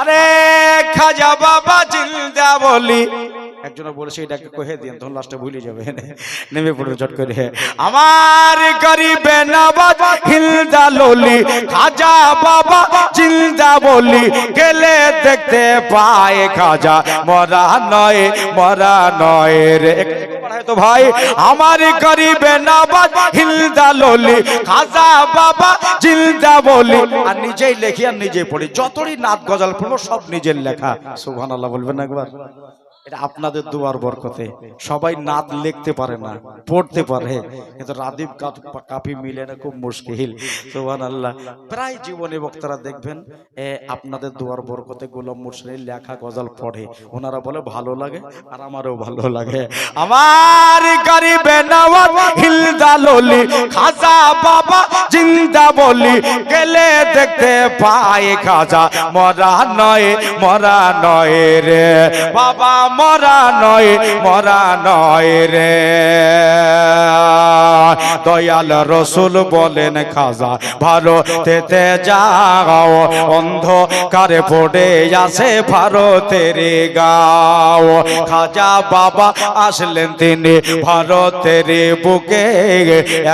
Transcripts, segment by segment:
আরে খাজা বাবা জিন্দা বলি। একজনে বলেছে এটাকে কহে দিন তখন লাস্টে ভুলে যাবে। নেমে পড়বে চট করে। আমার গরিবে নবাজ হিলদা ললি, খাজা বাবা জিন্দা বলি। গেলে দেখতে পায় খাজা, মরা নয় মরা নয় রে। তো ভাই, আমার গরিবে নবাজ হিলদা ললি, খাজা বাবা জিলদা বলি। আর নিজেই লেখি আর নিজেই পড়ি। যতই নাত গজাল পড়ব সব নিজের লেখা। সুবহান আল্লাহ বলবেন একবার? এটা আপনাদের দুয়ার বরকতে। সবাই নাত লিখতে পারে না পড়তে পারে। কিন্তু রাদীপ কাপ- মিলে না খুব মুশকিল। সুবহান আল্লাহ প্রায় জীবনে বক্তারা দেখবেন এ, আপনাদের দুয়ার বরকতে গোলাম মুর্শিদের লেখা গজল পড়ে। ওনারা বলে ভালো লাগে। আর আমারও ভালো লাগে। আমার গরিবে নওয়াজ হিলদা ললি খাজা বাবা জিন্দা বলি গেলে দেখতে পায় খাজা। মরা নয় মরা নয় রে। বাবা মরা নয় মরা নয় রে। দয়াল রসুল বলেন, খাজা ভারতেতে যাও, অন্ধকারে পড়ে আসে ভারতের গাও। খাজা বাবা আসলেন, তিনি ভারতের বুকে।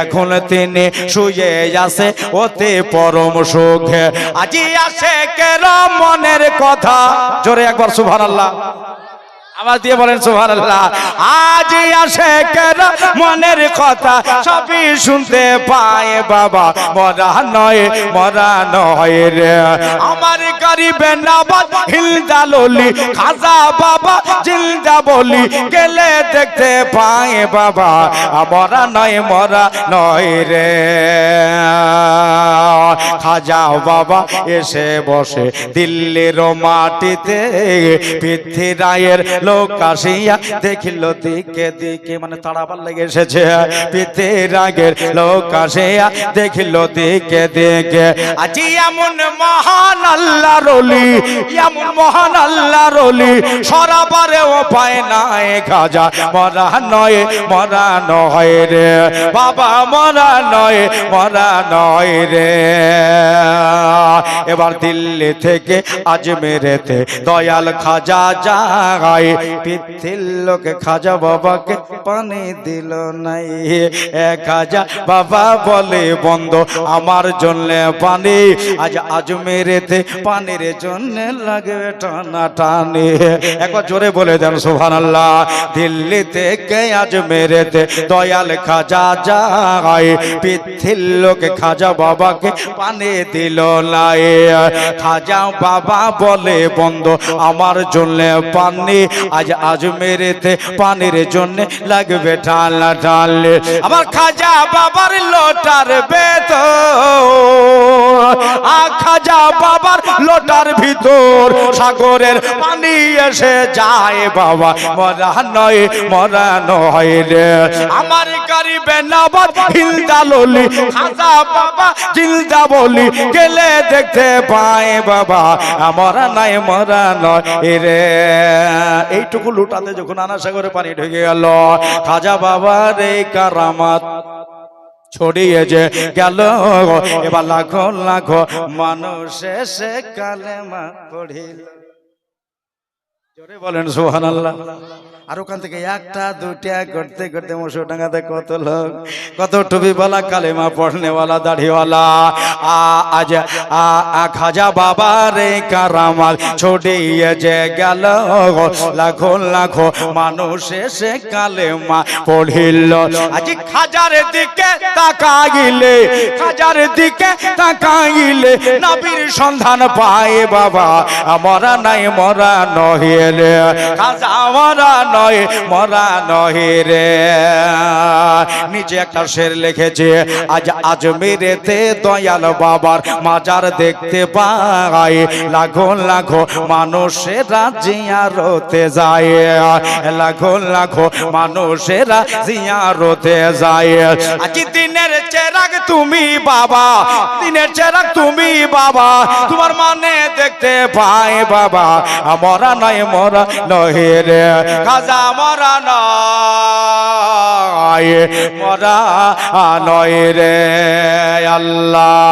এখন তিনি শুয়ে আসে ওতে পরম সুখে। আজি আসে কেরম মনের কথা। জোরে একবার, সুবহানাল্লাহ। আমার দিয়ে বলেন সোহান আল্লাহ আজ আসে কেন? মনের কথা সবই শুনতে পায় বাবা। মরা নয় মরা নয় রে। আমার গরিবে নাবাদ হিলদা ললি খাজা বাবা জিলদা বলি গেলে দেখতে পায় বাবা। মরা নয় মরা নয় রে। খাজা বাবা, এসে বসে। দিল্লির মাটিতে পৃথ্বী রায়ের লোক আসিয়া দেখিল দিকে দিকে মানে তাড়াবার লেগে এসেছে। পৃথ্বী রাগের লোক আসিয়া দেখিল দিকে দিকে। আজি এমন মহান আল্লাহ রলি এমন মহান আল্লাহ রলি সরাবারে ও পায় নাই খাজা মরা নয় মরা নয় রে। বাবা, মরা নয় মরা নয় রে। এবার দিল্লি থেকে আজমেরেতে দয়াল খাজা যায়। পৃথির লোকে খাজা বাবাকে পানি দিল নাই। খাজা বাবা বলে, বন্ধ, আমার জন্য পানি। আজ আজমেরেতে পানির জন্য লাগবে টানা টানি একবার জোরে বলে দেন সোহান আল্লাহ দিল্লি থেকে আজমেরেতে দয়াল খাজা যায়। পিথিল লোকে খাজা বাবাকে পানি দিল নাই। খাজা বাবা বলে, বন্ধ, আমার জন্য পানি, আজ আজমেরেতে পানির জন্য লাগবে ঢালা, ঢালে। আমার খাজা বাবার লোটার বেত খাজা বাবার লোটার ভিতর সাগরের পানি এসে যায় বাবা। মরা নয় মরা নয় রে। আমার গরিবে নবাব হিলদা ললি খাজা বাবা জিলদা বলি, গেলে দেখতে পায় বাবা মরা নাই মরা নয়। রে এইটুকু লুটাতে যখন আনা সাগরে পানি ঢুকে গেল, খাজা বাবা রে কারামাত ছড়িয়ে যে গেল এবার লাখো লাখো মানুষ এসে কালেমা পড়িল। জোরে বলেন সোহান আল্লাহ আর ওখান থেকে একটা দুটা করতে করতে ডাঙ্গাতে কত লোক? কত টুপিওয়ালা কালেমা পড়নেওয়ালা দাড়িওয়ালা। আ, আজ, আ খাজা বাবা রে কারামাল ছড়িয়ে যে গেল লাখো লাখো মানুষ এসে কালেমা পড়িল। আজ খাজার দিকে তাকাইলে, খাজার দিকে তাকাইলে নবীর সন্ধান পায় বাবা। মরা নাই, মরা নহিলে। খাজা, মরা নয়, মরা নহে রে। নিজে একটা শের লিখেছে, আজ আজমিরেতে দয়াল বাবার মাজার দেখতে পাই। লাখো লাখো মানুষেরা জিয়ারতে যায়, লাখো লাখো মানুষেরা জিয়ারতে যায়। আজ দিনের চেরাগ তুমি বাবা, দিনের চেরাগ তুমি বাবা, তোমার মানে দেখতে পাই বাবা, মরা নয়, মরা নহে রে। খাজা মরা নয় মরা নয় রে আল্লাহ।